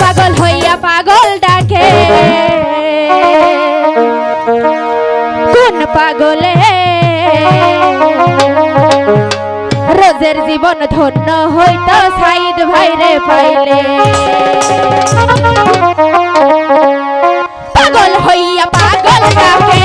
পাগল হইয়া পাগল ডাকে। কোন পাগলে? রোজের জীবন ধন্য হইতো সাইদ ভাইরে পাইলে। পাগল হইয়া পাগল ডাকে।